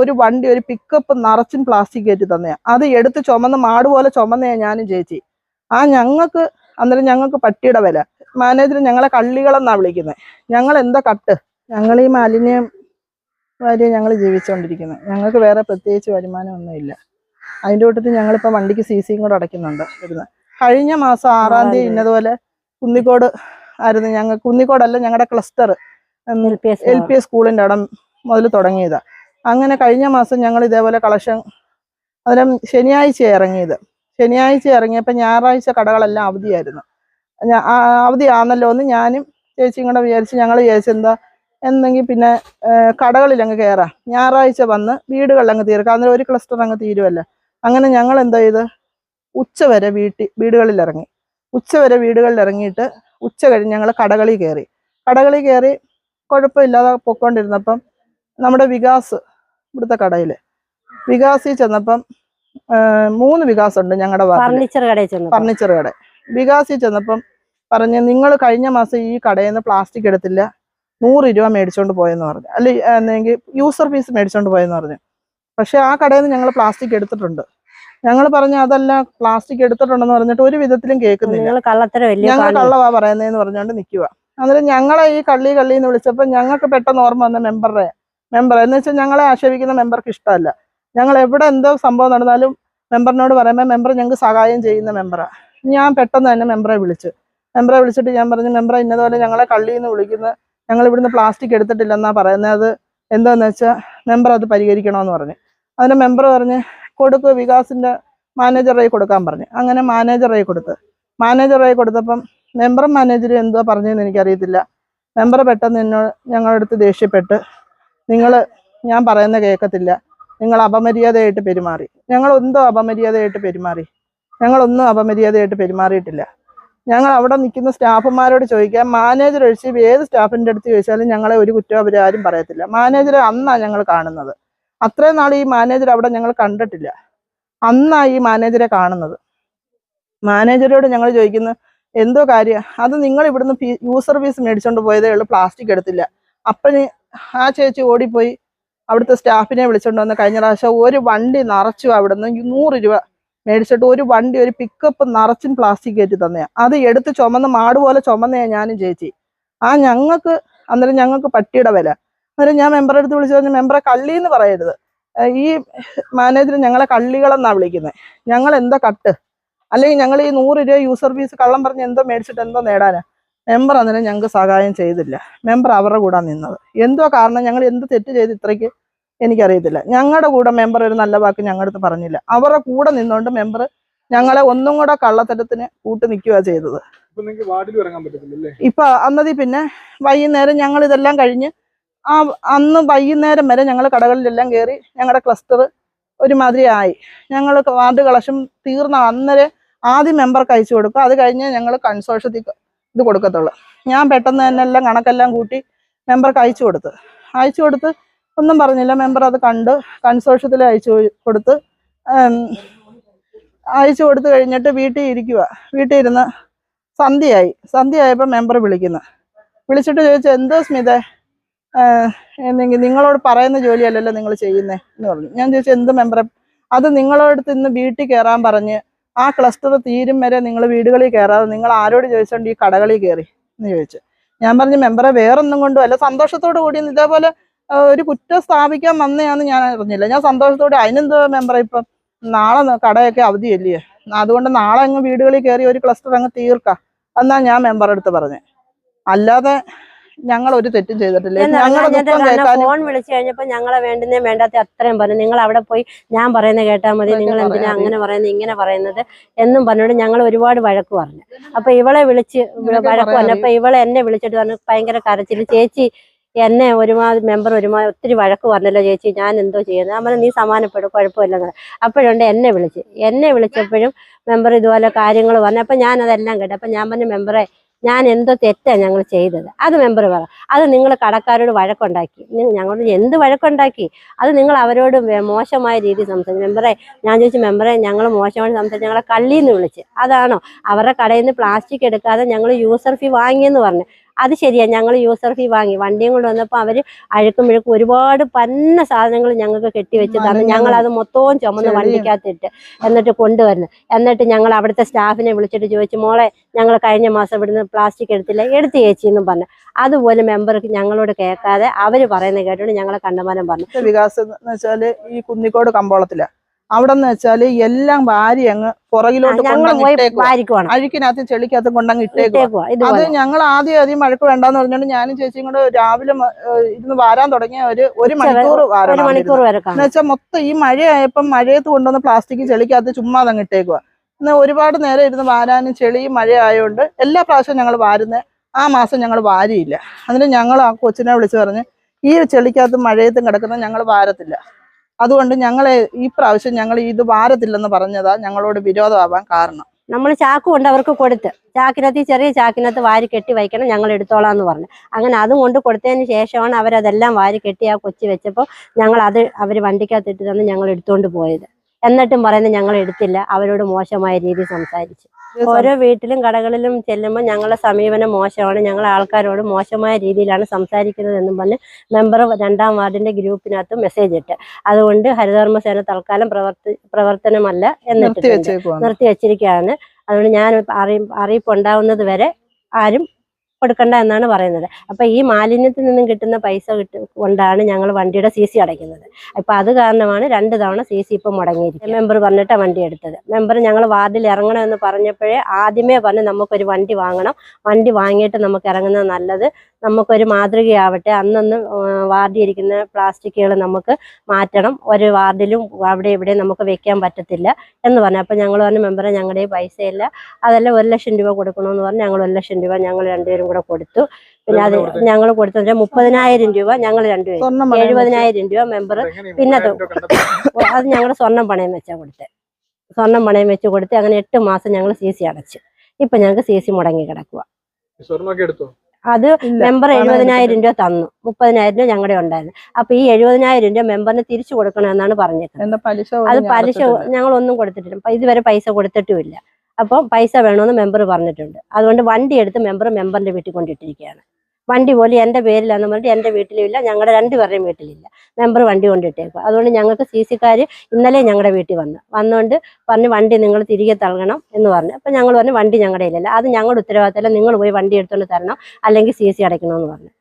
ഒരു വണ്ടി ഒരു പിക്കപ്പ് നിറച്ചും പ്ലാസ്റ്റിക് കയറ്റി തന്നെയാ. അത് എടുത്ത് ചുമന്ന് മാട് പോലെ ചുമന്നയാ ഞാനും ചേച്ചി. ആ ഞങ്ങൾക്ക് അന്നേരം ഞങ്ങൾക്ക് പട്ടിയുടെ വില. മാനേജർ ഞങ്ങളെ കള്ളികളെന്നാ വിളിക്കുന്നത് ഞങ്ങൾ എന്താ കട്ട്? ഞങ്ങൾ ഈ മാലിന്യം വാരി ഞങ്ങൾ ജീവിച്ചുകൊണ്ടിരിക്കുന്നത് ഞങ്ങൾക്ക് വേറെ പ്രത്യേകിച്ച് വരുമാനമൊന്നുമില്ല അതിന്റെ കൂട്ടത്തിൽ ഞങ്ങളിപ്പോൾ വണ്ടിക്ക് സി സിയും കൂടെ അടയ്ക്കുന്നുണ്ട് ഇരുന്ന് കഴിഞ്ഞ മാസം ആറാം തീയതി ഇന്നതുപോലെ കുന്നിക്കോട് ആയിരുന്നു ഞങ്ങൾ കുന്നിക്കോടല്ല ഞങ്ങളുടെ ക്ലസ്റ്റർ എൽ പി എസ് സ്കൂളിന്റെ ഇടം മുതൽ തുടങ്ങിയതാ. അങ്ങനെ കഴിഞ്ഞ മാസം ഞങ്ങൾ ഇതേപോലെ കളക്ഷൻ അന്നേരം ശനിയാഴ്ച ഇറങ്ങിയത്. ശനിയാഴ്ച ഇറങ്ങിയപ്പോൾ ഞായറാഴ്ച കടകളെല്ലാം അവധിയായിരുന്നു. അവധിയാണല്ലോ എന്ന് ഞാനും ചേച്ചിയും കൂടെ വിചാരിച്ച് ഞങ്ങൾ വിചാരിച്ചെന്താ എന്നെങ്കിൽ പിന്നെ കടകളിൽ അങ്ങ് കയറാം ഞായറാഴ്ച വന്ന് വീടുകളിൽ അങ്ങ് തീർക്കാം. അന്നേരം ഒരു ക്ലസ്റ്റർ അങ്ങ് തീരുമല്ലോ അങ്ങനെ ഞങ്ങൾ എന്താ ചെയ്ത് ഉച്ച വരെ വീട്ടിൽ വീടുകളിൽ ഇറങ്ങി. ഉച്ച വരെ വീടുകളിൽ ഇറങ്ങിയിട്ട് ഉച്ച കഴിഞ്ഞ് ഞങ്ങൾ കടകളിൽ കയറി കടകളിൽ കയറി കുഴപ്പമില്ലാതെ പൊക്കോണ്ടിരുന്നപ്പം നമ്മുടെ വികാസ് ഇവിടുത്തെ കടയിൽ വികാസിൽ ചെന്നപ്പം മൂന്ന് വികാസ് ഉണ്ട് ഞങ്ങളുടെ ഫർണിച്ചർ കടയിൽ ചെന്നു ഫർണിച്ചർ കട. വികാസിൽ ചെന്നപ്പം പറഞ്ഞ് നിങ്ങൾ കഴിഞ്ഞ മാസം ഈ കടയിൽ നിന്ന് പ്ലാസ്റ്റിക് എടുത്തില്ല. നൂറ് രൂപ മേടിച്ചോണ്ട് പോയെന്ന് പറഞ്ഞു. അല്ലെ അല്ലെങ്കിൽ യൂസർ ഫീസ് മേടിച്ചോണ്ട് പോയെന്ന് പറഞ്ഞു. പക്ഷെ ആ കടയിൽ നിന്ന് ഞങ്ങൾ പ്ലാസ്റ്റിക് എടുത്തിട്ടുണ്ട്. ഞങ്ങൾ പറഞ്ഞു അതല്ല പ്ലാസ്റ്റിക് എടുത്തിട്ടുണ്ടെന്ന് പറഞ്ഞിട്ട് ഒരു വിധത്തിലും കേൾക്കുന്നില്ല. ഞങ്ങൾ. കള്ളവാ പറയുന്നതെന്ന് പറഞ്ഞുകൊണ്ട് നിൽക്കുക അന്നേരം ഞങ്ങളെ ഈ കള്ളി കള്ളി എന്ന് വിളിച്ചപ്പോൾ ഞങ്ങൾക്ക് പെട്ടെന്ന് ഓർമ്മ വന്ന മെമ്പറുടെ മെമ്പർ എന്ന് വെച്ചാൽ ഞങ്ങളെ ആക്ഷേപിക്കുന്ന മെമ്പർക്ക് ഇഷ്ടമല്ല. ഞങ്ങൾ എവിടെ എന്തോ സംഭവം നടന്നാലും മെമ്പറിനോട് പറയുമ്പോൾ മെമ്പർ ഞങ്ങൾക്ക് സഹായം ചെയ്യുന്ന മെമ്പറാണ് ഞാൻ പെട്ടെന്ന് തന്നെ മെമ്പറെ വിളിച്ചു. മെമ്പറെ വിളിച്ചിട്ട് ഞാൻ പറഞ്ഞു മെമ്പറെ ഇന്നതുപോലെ ഞങ്ങളെ കള്ളിയിൽ നിന്ന് വിളിക്കുന്ന. ഞങ്ങൾ ഇവിടുന്ന് പ്ലാസ്റ്റിക് എടുത്തിട്ടില്ലെന്നാണ് പറയുന്നത് അത് എന്താന്ന് വെച്ചാൽ മെമ്പർ അത് പരിഹരിക്കണമെന്ന് പറഞ്ഞു. അതിന്റെ മെമ്പർ പറഞ്ഞ് കൊടുക്ക് വികാസിന്റെ മാനേജറായി കൊടുക്കാൻ പറഞ്ഞു. അങ്ങനെ മാനേജറായി കൊടുത്ത്. മാനേജറായി കൊടുത്തപ്പം മെമ്പറും മാനേജറും എന്തോ പറഞ്ഞതെന്ന് എനിക്കറിയത്തില്ല. മെമ്പർ പെട്ടെന്ന് എന്നോട് ഞങ്ങളുടെ ദേഷ്യപ്പെട്ട് നിങ്ങൾ ഞാൻ പറയുന്ന കേൾക്കത്തില്ല നിങ്ങൾ അപമര്യാദയായിട്ട് പെരുമാറി. ഞങ്ങൾ എന്തോ അപമര്യാദയായിട്ട് പെരുമാറി. ഞങ്ങളൊന്നും അപമര്യാദയായിട്ട് പെരുമാറിയിട്ടില്ല. ഞങ്ങൾ അവിടെ നിൽക്കുന്ന സ്റ്റാഫുമാരോട് ചോദിക്കാം മാനേജർ ഒഴിച്ച് ഏത് സ്റ്റാഫിന്റെ അടുത്ത് ചോദിച്ചാലും ഞങ്ങളെ ഒരു കുറ്റം അവരാരും പറയത്തില്ല. മാനേജറെ അന്നാണ് ഞങ്ങൾ കാണുന്നത്. അത്രയും നാൾ ഈ മാനേജർ അവിടെ ഞങ്ങൾ കണ്ടിട്ടില്ല. അന്നാണ് ഈ മാനേജറെ കാണുന്നത്. മാനേജരോട് ഞങ്ങൾ ചോദിക്കുന്നു എന്തോ കാര്യം? അത് നിങ്ങൾ ഇവിടുന്ന് യൂസർ ഫീസ് മേടിച്ചോണ്ട് പോയതേ ഉള്ളൂ പ്ലാസ്റ്റിക് എടുത്തില്ല. അപ്പന് ആ ചേച്ചി ഓടിപ്പോയി. അവിടുത്തെ സ്റ്റാഫിനെ വിളിച്ചോണ്ട് വന്ന് കഴിഞ്ഞ പ്രാവശ്യം ഒരു വണ്ടി നിറച്ചു അവിടെ നിന്ന് നൂറ് രൂപ മേടിച്ചിട്ട് ഒരു വണ്ടി ഒരു പിക്കപ്പ് നിറച്ചും പ്ലാസ്റ്റിക് കയറ്റി തന്നെയാ. അത് എടുത്ത് ചുമന്ന് മാട് പോലെ ചുമന്നയാ ഞാനും ചേച്ചി. ആ ഞങ്ങൾക്ക് അന്നേരം ഞങ്ങൾക്ക് പട്ടിയുടെ വില. അന്നേരം ഞാൻ മെമ്പറെ അടുത്ത് വിളിച്ചു പറഞ്ഞു മെമ്പറെ കള്ളി എന്ന് പറയരുത് ഈ മാനേജർ ഞങ്ങളെ കള്ളികളെന്നാ വിളിക്കുന്നത് ഞങ്ങൾ എന്താ കട്ട്? അല്ലെങ്കിൽ ഞങ്ങൾ ഈ നൂറ് രൂപ യൂസർ ഫീസ് കള്ളം പറഞ്ഞ് എന്തോ മേടിച്ചിട്ട് എന്തോ നേടാനാ? മെമ്പർ അന്നേരം ഞങ്ങൾക്ക് സഹായം ചെയ്തില്ല. മെമ്പർ അവരുടെ കൂടെ നിന്നത്. എന്തോ കാരണം ഞങ്ങൾ എന്ത് തെറ്റ് ചെയ്ത് ഇത്രയ്ക്ക് എനിക്കറിയത്തില്ല. ഞങ്ങളുടെ കൂടെ മെമ്പർ ഒരു നല്ല വാക്ക് ഞങ്ങളുടെ അടുത്ത് പറഞ്ഞില്ല. അവരുടെ കൂടെ നിന്നുകൊണ്ട് മെമ്പർ ഞങ്ങളെ ഒന്നും കൂടെ കള്ളത്തരത്തിന് കൂട്ടി നിൽക്കുക ചെയ്തത്. ഇപ്പൊ അന്നതി പിന്നെ വൈകുന്നേരം ഞങ്ങൾ ഇതെല്ലാം കഴിഞ്ഞ് ആ അന്ന് വൈകുന്നേരം വരെ ഞങ്ങൾ കടകളിലെല്ലാം കയറി ഞങ്ങളുടെ ക്ലസ്റ്റർ ഒരുമാതിരി ആയി. ഞങ്ങൾ വാർഡ് കളക്ഷൻ തീർന്ന അന്നേരം ആദ്യം മെമ്പർക്ക് അയച്ചു കൊടുക്കും അത് കഴിഞ്ഞ് ഞങ്ങൾ കൺസോർഷ്യത്തിൽ ഇത് കൊടുക്കത്തുള്ളൂ. ഞാൻ പെട്ടെന്ന് തന്നെ എല്ലാം കണക്കെല്ലാം കൂട്ടി മെമ്പർക്ക് അയച്ചു കൊടുത്ത്. അയച്ചു കൊടുത്ത് ഒന്നും പറഞ്ഞില്ല. മെമ്പർ അത് കണ്ട് കൺസോർഷ്യത്തിൽ അയച്ചു കൊടുത്ത് അയച്ചു കൊടുത്ത് കഴിഞ്ഞിട്ട് വീട്ടിൽ ഇരിക്കുക വീട്ടിൽ ഇരുന്ന് സന്ധ്യയായി. സന്ധ്യയായപ്പോൾ മെമ്പർ വിളിക്കുന്നു. വിളിച്ചിട്ട് ചോദിച്ചു എന്തോ സ്മിതേ? എന്നെങ്കിൽ നിങ്ങളോട് പറയുന്ന ജോലിയല്ലല്ലോ നിങ്ങൾ ചെയ്യുന്നേ? എന്ന് പറഞ്ഞു. ഞാൻ ചോദിച്ചു എന്ത് മെമ്പറെ? അത് നിങ്ങളോടത്ത് ഇന്ന് വീട്ടിൽ കയറാൻ പറഞ്ഞ് ആ ക്ലസ്റ്റർ തീരും വരെ നിങ്ങൾ വീടുകളിൽ കയറാതെ നിങ്ങൾ ആരോട് ചോദിച്ചോണ്ട് ഈ കടകളിൽ കയറി എന്ന് ചോദിച്ചു. ഞാൻ പറഞ്ഞു മെമ്പറെ വേറൊന്നും കൊണ്ടും അല്ല സന്തോഷത്തോടു കൂടി ഇതേപോലെ ഒരു കുറ്റം സ്ഥാപിക്കാൻ വന്നയാന്ന് ഞാൻ അറിഞ്ഞില്ല. ഞാൻ സന്തോഷത്തോടെ അതിനെന്തോ മെമ്പറെ ഇപ്പം? നാളെ കടയൊക്കെ അവധിയല്ലേ? അതുകൊണ്ട് നാളെ അങ്ങ് വീടുകളിൽ കയറി ഒരു ക്ലസ്റ്റർ അങ്ങ് തീർക്കാം. എന്നാ ഞാൻ മെമ്പറെടുത്ത് പറഞ്ഞേ. അല്ലാതെ ഞങ്ങൾ ഒരു തെറ്റും ചെയ്തിട്ടില്ല. ഫോൺ വിളിച്ചു കഴിഞ്ഞപ്പോ ഞങ്ങളെ വേണ്ടുന്നേ വേണ്ടാത്ത അത്രയും പറഞ്ഞു. നിങ്ങൾ അവിടെ പോയി ഞാൻ പറയുന്ന കേട്ടാൽ മതി. നിങ്ങൾ എന്തിനാ അങ്ങനെ പറയുന്നത് ഇങ്ങനെ പറയുന്നത് എന്നും പറഞ്ഞോണ്ട് ഞങ്ങൾ ഒരുപാട് വഴക്ക് പറഞ്ഞു. അപ്പൊ ഇവളെ വിളിച്ച് വഴക്ക് പറഞ്ഞു അപ്പൊ ഇവളെ എന്നെ വിളിച്ചിട്ട് പറഞ്ഞു ഭയങ്കര കരച്ചിൽ. ചേച്ചി എന്നെ ഒരുമാതിരി മെമ്പർ ഒരുമാതിരി ഒത്തിരി വഴക്ക് പറഞ്ഞല്ലോ ചേച്ചി. ഞാൻ എന്തോ ചെയ്യുന്നത്? അമ്മ നീ സമാനപ്പെടും കുഴപ്പമില്ലെന്ന് അപ്പോഴുണ്ട് എന്നെ വിളിച്ച്. എന്നെ വിളിച്ചപ്പോഴും മെമ്പർ ഇതുപോലെ കാര്യങ്ങൾ പറഞ്ഞു. അപ്പം ഞാനതെല്ലാം കേട്ടു. അപ്പം ഞാൻ പറഞ്ഞു മെമ്പറെ ഞാൻ എന്തോ തെറ്റാണ് ഞങ്ങൾ ചെയ്തത്. അത് മെമ്പർ പറ. അത് നിങ്ങൾ കടക്കാരോട് വഴക്കുണ്ടാക്കി. ഞങ്ങളോട് എന്ത് വഴക്കുണ്ടാക്കി? അത് നിങ്ങൾ അവരോട് മോശമായ രീതിയിൽ സംസാരിച്ചു. മെമ്പറെ ഞാൻ ചോദിച്ചു മെമ്പറെ ഞങ്ങൾ മോശമായിട്ട് സംസാരിച്ചു ഞങ്ങളെ കള്ളിയിൽ നിന്ന് വിളിച്ച്. അതാണോ? അവരുടെ കടയിൽ നിന്ന് പ്ലാസ്റ്റിക് എടുക്കാതെ ഞങ്ങൾ യൂസർ ഫീ വാങ്ങിയെന്ന് പറഞ്ഞു. അത് ശരിയാണ് ഞങ്ങൾ യൂസർ ഫീ വാങ്ങി. വണ്ടിയും കൊണ്ട് വന്നപ്പോൾ അവർ അഴുക്കും മിഴുക്കും ഒരുപാട് പന്ന സാധനങ്ങൾ ഞങ്ങൾക്ക് കെട്ടിവെച്ച് തന്നു. ഞങ്ങൾ അത് മൊത്തവും ചുമന്ന്. വണ്ടിക്കകത്തിട്ട് എന്നിട്ട് കൊണ്ടുവരുന്നു എന്നിട്ട് ഞങ്ങൾ അവിടുത്തെ സ്റ്റാഫിനെ വിളിച്ചിട്ട് ചോദിച്ചു മോളെ ഞങ്ങൾ കഴിഞ്ഞ മാസം ഇവിടുന്ന് പ്ലാസ്റ്റിക് എടുത്തില്ല എടുത്ത് ചേച്ചി എന്നും പറഞ്ഞു. അതുപോലെ മെമ്പർക്ക് ഞങ്ങളോട് കേൾക്കാതെ അവർ പറയുന്നത് കേട്ടോണ്ട് ഞങ്ങളെ കണ്ടമാനം പറഞ്ഞു. വികാസം എന്ന് വെച്ചാൽ ഈ കുന്നിക്കോട് കമ്പോളത്തില. അവിടെ എന്ന് വെച്ചാൽ എല്ലാം വാരി അങ്ങ് പുറകിലോട്ട് കൊണ്ടങ്ങ് ഇട്ടേക്കുവാ. വാരിക്കുവാണ് കൊണ്ടങ്ങ് ഇട്ടേക്കുക അത് ഞങ്ങൾ ആദ്യം ആദ്യം മഴക്ക് വേണ്ടാന്ന് പറഞ്ഞോണ്ട് ഞാനും ചേച്ചിയും കൂടെ രാവിലെ ഇരുന്ന് വാരാൻ തുടങ്ങിയ ഒരു ഒരു മണിക്കൂർ വാരണം എന്ന് വെച്ചാൽ മൊത്തം ഈ മഴയായപ്പം മഴയത്ത് കൊണ്ടുവന്ന് പ്ലാസ്റ്റിക് ചെളിക്കകത്ത് ചുമ്മാ അതങ്ങ് ഇട്ടേക്കുക എന്നാൽ ഒരുപാട് നേരം ഇരുന്ന് വാരാനും ചെളിയും മഴയായതുകൊണ്ട് എല്ലാ പ്രാവശ്യവും ഞങ്ങൾ വാരുന്നത് ആ മാസം ഞങ്ങൾ വാരിയില്ല. അതിന് ഞങ്ങൾ ആ കൊച്ചിനെ വിളിച്ച് പറഞ്ഞ് ഈ ചെളിക്കകത്തും മഴയത്തും കിടക്കുന്ന ഞങ്ങൾ വാരത്തില്ല. അതുകൊണ്ട് ഞങ്ങളെ ഈ പ്രാവശ്യം ഞങ്ങൾ ഇത് വാരത്തില്ലെന്ന് പറഞ്ഞതാ ഞങ്ങളോട് വിരോധമാവാൻ കാരണം. നമ്മൾ ചാക്ക് കൊണ്ട് അവർക്ക് കൊടുത്ത് ചാക്കിനകത്ത് ചെറിയ ചാക്കിനകത്ത് വാരി കെട്ടി വയ്ക്കണം ഞങ്ങൾ എടുത്തോളാം എന്ന് പറഞ്ഞു. അങ്ങനെ അതും കൊണ്ട് കൊടുത്തതിന് ശേഷമാണ് അവരതെല്ലാം വാരി കെട്ടി ആ കൊച്ചി വെച്ചപ്പോൾ ഞങ്ങൾ അത് അവർ വണ്ടിക്കകത്ത് ഇട്ട് തന്നെ ഞങ്ങൾ എടുത്തുകൊണ്ട് പോയത്. എന്നിട്ടും പറയുന്നത് ഞങ്ങൾ എടുത്തില്ല. അവരോട് മോശമായ രീതിയിൽ സംസാരിച്ചു. ഓരോ വീട്ടിലും കടകളിലും ചെല്ലുമ്പോൾ ഞങ്ങളുടെ സമീപനം മോശമാണ്. ഞങ്ങൾ ആൾക്കാരോട് മോശമായ രീതിയിലാണ് സംസാരിക്കുന്നത് എന്നും പറഞ്ഞ് മെമ്പർ രണ്ടാം വാർഡിന്റെ ഗ്രൂപ്പിനകത്ത് മെസ്സേജ് ഇട്ട്. അതുകൊണ്ട് ഹരിതകർമ്മസേന തൽക്കാലം പ്രവർത്തി പ്രവർത്തനമല്ല എന്ന് എന്നിട്ട് നിർത്തിവെച്ചിരിക്കുകയാണ്. നിർത്തി വെച്ചിരിക്കുകയാണ് അതുകൊണ്ട് ഞാൻ അറിയി അറിയിപ്പ് ഉണ്ടാവുന്നത് വരെ ആരും കൊടുക്കണ്ട എന്നാണ് പറയുന്നത്. അപ്പൊ ഈ മാലിന്യത്തിൽ നിന്നും കിട്ടുന്ന പൈസ കൊണ്ടാണ് ഞങ്ങൾ വണ്ടിയുടെ സി സി അടയ്ക്കുന്നത്. അപ്പൊ അത് കാരണമാണ് രണ്ട് തവണ സി സി ഇപ്പം മുടങ്ങിയിരിക്കുന്നത്. മെമ്പർ പറഞ്ഞിട്ടാണ് വണ്ടി എടുത്തത്. മെമ്പർ ഞങ്ങൾ വാർഡിൽ ഇറങ്ങണമെന്ന് പറഞ്ഞപ്പോഴേ ആദ്യമേ പറഞ്ഞ് നമുക്കൊരു വണ്ടി വാങ്ങണം. വണ്ടി വാങ്ങിയിട്ട് നമുക്ക് ഇറങ്ങുന്നത് നല്ലത്. നമുക്കൊരു മാതൃകയാവട്ടെ. അന്നൊന്ന് വാർഡിൽ ഇരിക്കുന്ന പ്ലാസ്റ്റിക്കുകൾ നമുക്ക് മാറ്റണം. ഒരു വാർഡിലും അവിടെ ഇവിടെ നമുക്ക് വെക്കാൻ പറ്റത്തില്ല എന്ന് പറഞ്ഞു. അപ്പം ഞങ്ങൾ പറഞ്ഞ മെമ്പറെ ഞങ്ങളുടെ പൈസയില്ല അതെല്ലാം ഒരു ലക്ഷം രൂപ കൊടുക്കണമെന്ന് പറഞ്ഞ് ഞങ്ങൾ ഒരു ലക്ഷം രൂപ ഞങ്ങൾ രണ്ടുപേരും കൂടെ കൊടുത്തു. പിന്നെ അത് ഞങ്ങൾ കൊടുത്തത് മുപ്പതിനായിരം രൂപ ഞങ്ങൾ രണ്ടുപേരും എഴുപതിനായിരം രൂപ മെമ്പർ പിന്നെ അത് ഞങ്ങളുടെ സ്വർണം പണയം വെച്ചാൽ കൊടുത്തത് സ്വർണം പണയം വെച്ച് കൊടുത്ത് അങ്ങനെ എട്ട് മാസം ഞങ്ങൾ സി സി അടച്ചു. ഇപ്പൊ ഞങ്ങൾക്ക് സി സി മുടങ്ങി കിടക്കുക അത് മെമ്പർ എഴുപതിനായിരം രൂപ തന്നു. മുപ്പതിനായിരം രൂപ ഞങ്ങളുടെ ഉണ്ടായിരുന്നു. അപ്പൊ ഈ എഴുപതിനായിരം രൂപ മെമ്പറിന് തിരിച്ചു കൊടുക്കണമെന്നാണ് പറഞ്ഞത് അത് പോലും പലിശ ഞങ്ങളൊന്നും ഞങ്ങൾ ഒന്നും കൊടുത്തിട്ടില്ല ഇതുവരെ പൈസ കൊടുത്തിട്ടുമില്ല. അപ്പം പൈസ വേണമെന്ന് മെമ്പർ പറഞ്ഞിട്ടുണ്ട്. അതുകൊണ്ട് വണ്ടി എടുത്ത് മെമ്പർ മെമ്പറിന്റെ വീട്ടിൽ കൊണ്ടിട്ടിരിക്കുകയാണ്. വണ്ടി പോലും എന്റെ പേരിലാന്ന് പറഞ്ഞിട്ട് എന്റെ വീട്ടിലും ഇല്ല ഞങ്ങളുടെ രണ്ടുപേരുടെയും വീട്ടിലില്ല. മെമ്പർ വണ്ടി കൊണ്ടിട്ടേക്കും അതുകൊണ്ട് ഞങ്ങൾക്ക് സി സിക്കാർ ഇന്നലെ ഞങ്ങളുടെ വീട്ടിൽ വന്നു. വന്നുകൊണ്ട് പറഞ്ഞ് വണ്ടി നിങ്ങൾ തിരികെ തള്ളണം എന്ന് പറഞ്ഞു. അപ്പം ഞങ്ങൾ പറഞ്ഞു വണ്ടി ഞങ്ങളുടെ ഇല്ലല്ല അത് ഞങ്ങളുടെ ഉത്തരവാദിത്തമല്ല. നിങ്ങൾ പോയി വണ്ടി എടുത്തുകൊണ്ട് തരണം. അല്ലെങ്കിൽ സി സി അടയ്ക്കണമെന്ന് പറഞ്ഞു.